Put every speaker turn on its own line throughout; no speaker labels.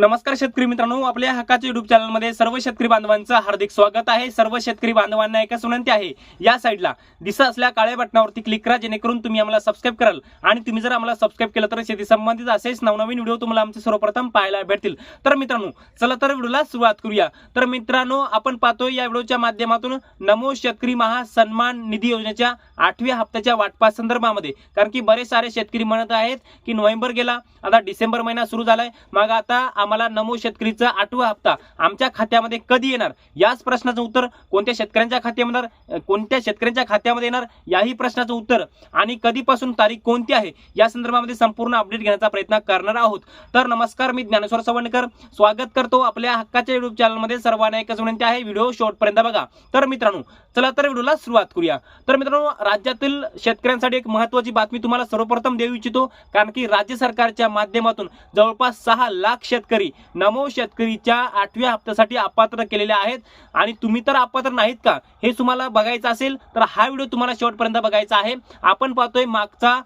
नमस्कार शेतकरी मित्रांनो आपल्या हक्काच्या युट्यूब चॅनलमध्ये सर्व शेतकरी बांधवांचं हार्दिक स्वागत आहे. सर्व शेतकरी बांधवांना एकच विनंती आहे या साईडला दिसा असल्या काळ्या बटनावरती क्लिक करा जेणेकरून तुम्ही आम्हाला सबस्क्राईब कराल. आणि तुम्ही जर आम्हाला सबस्क्राईब केलं तर शेती संबंधित असेच नवनवीन व्हिडिओ तुम्हाला आमचे सर्वप्रथम पाहायला भेटतील. तर मित्रांनो चला तर व्हिडिओला सुरुवात करूया. तर मित्रांनो आपण पाहतोय या व्हिडिओच्या माध्यमातून नमो शेतकरी महा सन्मान निधी योजनेच्या आठव्या हप्त्याच्या वाटपा संदर्भामध्ये. कारण की बरेच सारे शेतकरी म्हणत आहेत की नोव्हेंबर गेला आता डिसेंबर महिना सुरू झालाय. मग आता आम्हाला नमो शेतकरीचा आठवा हप्ता आमच्या खात्यामध्ये कधी येणार? याच प्रश्नाचं उत्तर कोणत्या शेतकऱ्यांच्या खात्यामध्ये येणार, कोणत्या शेतकऱ्यांच्या खात्यामध्ये येणार? याही प्रश्नाचं उत्तर आणि कधीपासून तारीख कोणती आहे? या संदर्भामध्ये संपूर्ण अपडेट घेण्याचा प्रयत्न करणार आहोत. तर नमस्कार मी ज्ञानेश्वर सवणकर स्वागत करतो आपल्या हक्काच्या युट्यूब चॅनलमध्ये सर्वांना एकच विनंती आहे व्हिडिओ शेवटपर्यंत बघा. तर मित्रांनो चला तर व्हिडिओला सुरुवात करूया. तर मित्रांनो राज्यातील शेतकऱ्यांसाठी एक महत्वाची बातमी तुम्हाला सर्वप्रथम देऊ इच्छितो कारण की राज्य सरकारच्या माध्यमातून जवळपास सहा लाख शेतकरी नमो शेतकरीच्या आठव्या हप्त्यासाठी अपात्र केलेले आहेत. आणि तुम्ही तर अपात्र नाहीत का? हे तुम्हाला बघायचं असेल तर हा व्हिडिओ तुम्हाला शेवटपर्यंत बघायचा आहे. आपण पाहतोय मागचा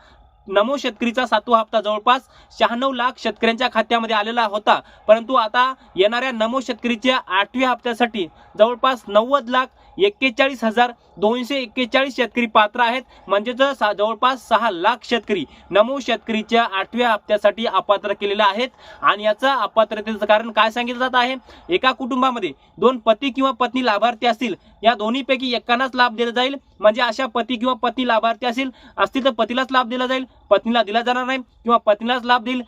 नमो शेतकरीचा सातवा हप्ता जवळपास शहाण्णव लाख शेतकऱ्यांच्या खात्यामध्ये आलेला होता. परंतु आता येणाऱ्या नमो शेतकरीच्या आठव्या हप्त्यासाठी जवळपास नव्वद लाख एक्केचाळीस हजार दोनशे एक्केचाळीस शेतकरी पात्र आहेत. म्हणजेच सा- जवळपास सहा लाख शेतकरी नमो शेतकरीच्या आठव्या हप्त्यासाठी अपात्र केलेले आहेत. आणि याचं अपात्रतेचं कारण काय सांगितलं जात आहे? एका कुटुंबामध्ये दोन पती किंवा पत्नी लाभार्थी असतील या दोन्हीपैकी एकानाच लाभ दिला जाईल. म्हणजे अशा पती किंवा पत्नी लाभार्थी असतील असतील तर पतीलाच लाभ दिला जाईल. पत्नीला दिला जाणार नाही किंवा पत्नीलाच लाभ देईल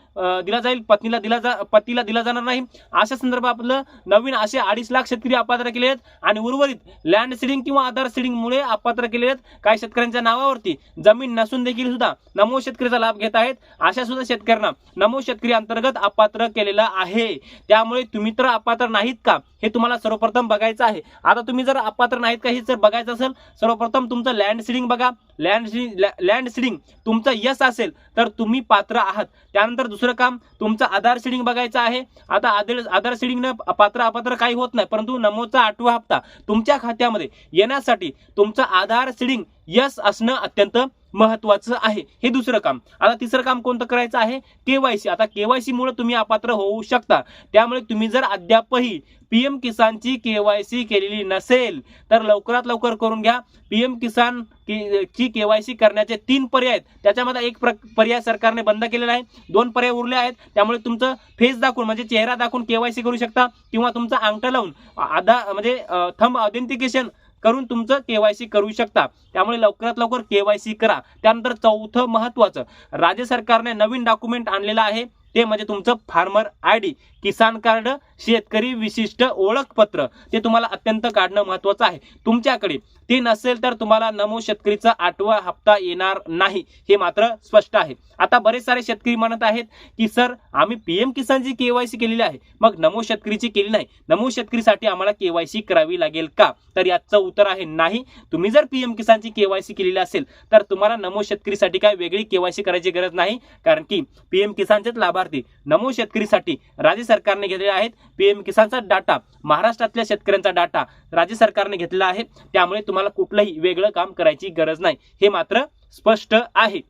दिला जाईल पत्नीला दिला जा पतीला दिला जाणार नाही. अशा संदर्भातलं नवीन असे अडीच लाख शेतकरी अपात्र केले आहेत आणि उर्वरित लँड सिडिंग किंवा आधार सिडिंगमुळे अपात्र केले आहेत काही शेतकऱ्यांच्या नावावरती. जमीन नसून देखील सुद्धा नमो शेतकरीचा लाभ घेत आहेत. अशा सुद्धा शेतकऱ्यांना नमो शेतकरी अंतर्गत अपात्र केलेला आहे. त्यामुळे तुम्ही तर अपात्र नाहीत का? हे तुम्हाला सर्वप्रथम बघायचं आहे. आता तुम्ही जर अपात्र नाहीत का हे जर बघायचं असेल सर्वप्रथम तुमचं लँड सिडिंग बघा. लँड सिडिंग लँड सिडिंग तुमचं यस असेल तर तुम्ही पात्र आहात. त्यानंतर दुसरं काम तुमचं आधार सिडिंग बघायचं आहे. आता आधार आधार सिडिंगनं पात्र अपात्र काही होत नाही परंतु नमोचा आठवा हप्ता तुमच्या खात्यामध्ये येण्यासाठी तुमचं आधार सिडिंग यस असणं अत्यंत महत्वाचं आहे. हे दुसरं काम. आता तिसरं काम कोणतं करायचं आहे? केवायसी आता केवायसी मुळे तुम्ही अपात्र होऊ शकता. त्यामुळे तुम्ही जर अद्यापही पीएम किसानची केवायसी केलेली नसेल तर लवकरात लवकर करून घ्या. पीएम किसान की- ची केवायसी करण्याचे तीन पर्याय आहेत. त्याच्यामध्ये एक प्र- पर्याय सरकारने बंद केलेला आहे. दोन पर्याय उरले आहेत. त्यामुळे तुमचं फेस दाखवून म्हणजे चेहरा दाखवून केवायसी करू शकता किंवा तुमचा अंगठा लावून आधा म्हणजे थंब ऑथेंटिकेशन करून तुमचं केवायसी करू शकता. त्यामुळे लवकरात लवकर केवायसी करा. त्यानंतर चौथं महत्वाचं. राज्य सरकारने नवीन डॉक्युमेंट आणलेलं आहे. ते म्हणजे तुमचं farmer I D Kisan card शेतकरी विशिष्ट ओळखपत्र ते तुम्हाला अत्यंत काढणं महत्वाचं आहे. तुमच्याकडे ते नसेल तर तुम्हाला नमो शेतकरीचा आठवा हप्ता येणार नाही हे मात्र स्पष्ट आहे. आता बरेच सारे शेतकरी म्हणत आहेत की सर आम्ही पीएम किसानची केवायसी केलेली आहे. मग नमो शेतकरीची केली नाही. नमो शेतकरीसाठी आम्हाला केवायसी करावी लागेल का? तर याचं उत्तर आहे नाही. तुम्ही जर पीएम किसानची केवायसी केलेली असेल तर तुम्हाला नमो शेतकरीसाठी काय वेगळी केवायसी करायची गरज नाही? कारण की पीएम किसानचेच लाभार्थी नमो शेतकरीसाठी राज्य सरकारने घेतलेले आहेत. पीएम किसानचा डाटा महाराष्ट्रातल्या शेतकऱ्यांचा डाटा राज्य सरकारने घेतलेला आहे. त्यामुळे तुम्हाला कुठलंही वेगळं काम करायची गरज नाही. हे मात्र स्पष्ट आहे.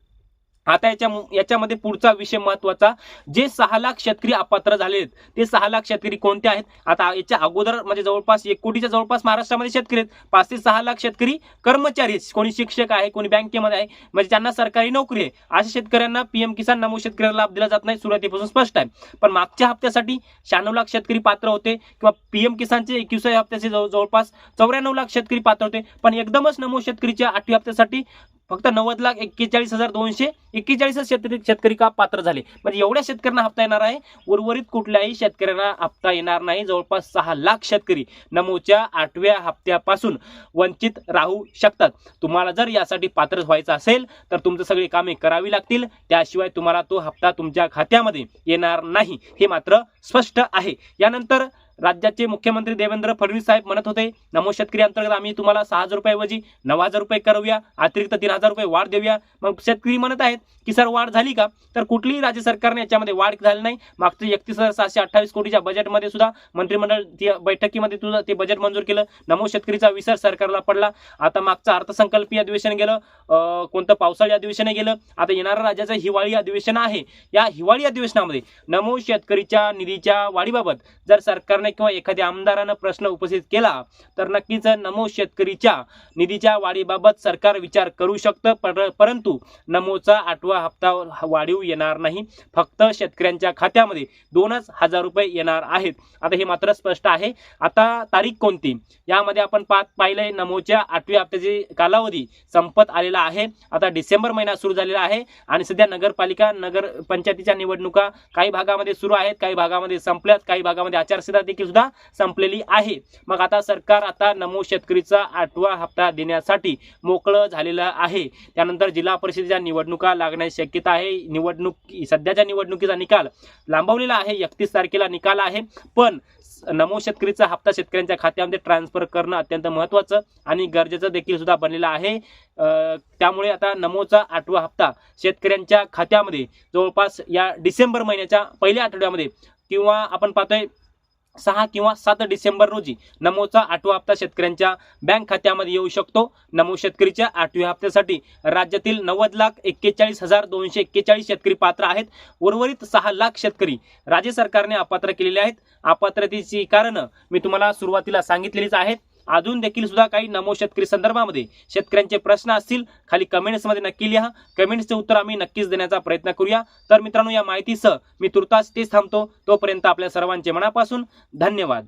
आता याच्या याच्यामध्ये पुढचा विषय महत्त्वाचा. जे सहा लाख शेतकरी अपात्र झाले आहेत ते सहा लाख शेतकरी कोणते आहेत? आता याच्या अगोदर म्हणजे जवळपास एक कोटीच्या जवळपास महाराष्ट्रामध्ये शेतकरी आहेत. पाच ते सहा लाख शेतकरी कर्मचारी कोणी शिक्षक आहे कोणी बँकेमध्ये आहे. म्हणजे ज्यांना सरकारी नोकरी आहे. अशा शेतकऱ्यांना पीएम किसान नमो शेतकऱ्याला लाभ दिला जात नाही सुरुवातीपासून स्पष्ट आहे. पण मागच्या हप्त्यासाठी शहाण्णव लाख शेतकरी पात्र होते किंवा पीएम किसानचे एकविसाव्या हप्त्याचे जवळ- जवळपास चौऱ्याण्णव लाख शेतकरी पात्र होते. पण एकदमच नमो शेतकरीच्या आठव्या हप्त्यासाठी फक्त नव्वद लाख एक्केचाळीस हजार दोनशे एक्केचाळीस शेतकरी शेतकरी का पात्र झाले? म्हणजे एवढ्या शेतकऱ्यांना हप्ता येणार आहे. उर्वरित कुठल्याही शेतकऱ्यांना हप्ता येणार नाही. जवळपास सहा लाख शेतकरी नमोच्या आठव्या हप्त्यापासून वंचित राहू शकतात. तुम्हाला जर यासाठी पात्र व्हायचं असेल तर तुमचं सगळी कामे करावी लागतील. त्याशिवाय तुम्हाला तो हप्ता तुमच्या खात्यामध्ये येणार नाही. हे मात्र स्पष्ट आहे. यानंतर राज्याचे मुख्यमंत्री देवेंद्र फडणवीस साहेब म्हणत होते नमो शेतकरी अंतर्गत आम्ही तुम्हाला सहा हजार रुपयाऐवजी नऊ हजार रुपये करूया अतिरिक्त तीन हजार रुपये वाढ देऊया. मग शेतकरी म्हणत आहेत की सर वाढ झाली का? तर कुठलीही राज्य सरकारने याच्यामध्ये वाढ झाली नाही. मागच्या एकतीस हजार सहाशे अठ्ठावीस कोटीच्या बजेटमध्ये सुद्धा मंत्रिमंडळ ती- बैठकीमध्ये तुझं ते बजेट मंजूर केलं. नमो शेतकरीचा विसर सरकारला पडला. आता मागचं अर्थसंकल्पीय अधिवेशन गेलं कोणतं पावसाळी अधिवेशन गेलं. आता येणारं राज्याचं हिवाळी अधिवेशन आहे. या हिवाळी अधिवेशनामध्ये नमो शेतकरीच्या निधीच्या वाढीबाबत जर सरकारने किंवा एखाद्या आमदारानं प्रश्न उपस्थित केला तर नक्कीच नमो शेतकरीच्या निधीच्या वाढीबाबत सरकार विचार करू शकतं पर परंतु नमोचा आठवा हप्ता वाढीव येणार नाही. फक्त शेतकऱ्यांच्या खात्यामध्ये दोनच हजार रुपये येणार आहेत. आता हे मात्र स्पष्ट आहे. आता तारीख कोणती? यामध्ये आपण पाहत पाहिलंय नमोच्या आठव्या हप्त्याची कालावधी संपत आलेला आहे. आता डिसेंबर महिना सुरू झालेला आहे आणि सध्या नगरपालिका नगर पंचायतीच्या निवडणुका काही भागामध्ये सुरू आहेत काही भागामध्ये संपल्यात काही भागामध्ये आचारसंहिता देखील सुद्धा संपलेली आहे. मग आता सरकार आता नमो शेतकरीचा आठवा हप्ता देण्यासाठी मोकळं झालेलं आहे. त्यानंतर जिल्हा परिषदेच्या निवडणुका लागण्याची शक्यता आहे. निवडणूक सध्याच्या निवडणुकीचा निकाल लांबवलेला आहे. एकतीस तारखेला निकाल आहे. पण नमो शेतकरीचा हप्ता शेतकऱ्यांच्या खात्यामध्ये ट्रान्सफर करणं अत्यंत महत्त्वाचं आणि गरजेचं देखील सुद्धा बनलेलं आहे. त्यामुळे आता नमोचा आठवा हप्ता शेतकऱ्यांच्या खात्यामध्ये जवळपास या डिसेंबर महिन्याच्या पहिल्या आठवड्यामध्ये किंवा आपण पाहतोय सहा किंवा सात डिसेंबर रोजी नमोचा आठवा हप्ता शेतकऱ्यांच्या बँक खात्यामध्ये येऊ शकतो. नमो शेतकरीच्या आठव्या हप्त्यासाठी राज्यातील नव्वद लाख एक्केचाळीस हजार दोनशे एक्केचाळीस शेतकरी पात्र आहेत. उर्वरित सहा लाख शेतकरी राज्य सरकारने अपात्र केलेले आहेत. अपात्रतेची कारणं मी तुम्हाला सुरुवातीला सांगितलेलीच आहेत. अजून देखील सुद्धा काही नमो शेतकरी संदर्भामध्ये शेतकऱ्यांचे प्रश्न असतील खाली कमेंट्समध्ये नक्की लिहा. कमेंट्सचे उत्तर आम्ही नक्कीच देण्याचा प्रयत्न करूया. तर मित्रांनो या माहितीसह मी तुर्तास तेच थांबतो. तोपर्यंत आपल्या सर्वांचे मनापासून धन्यवाद.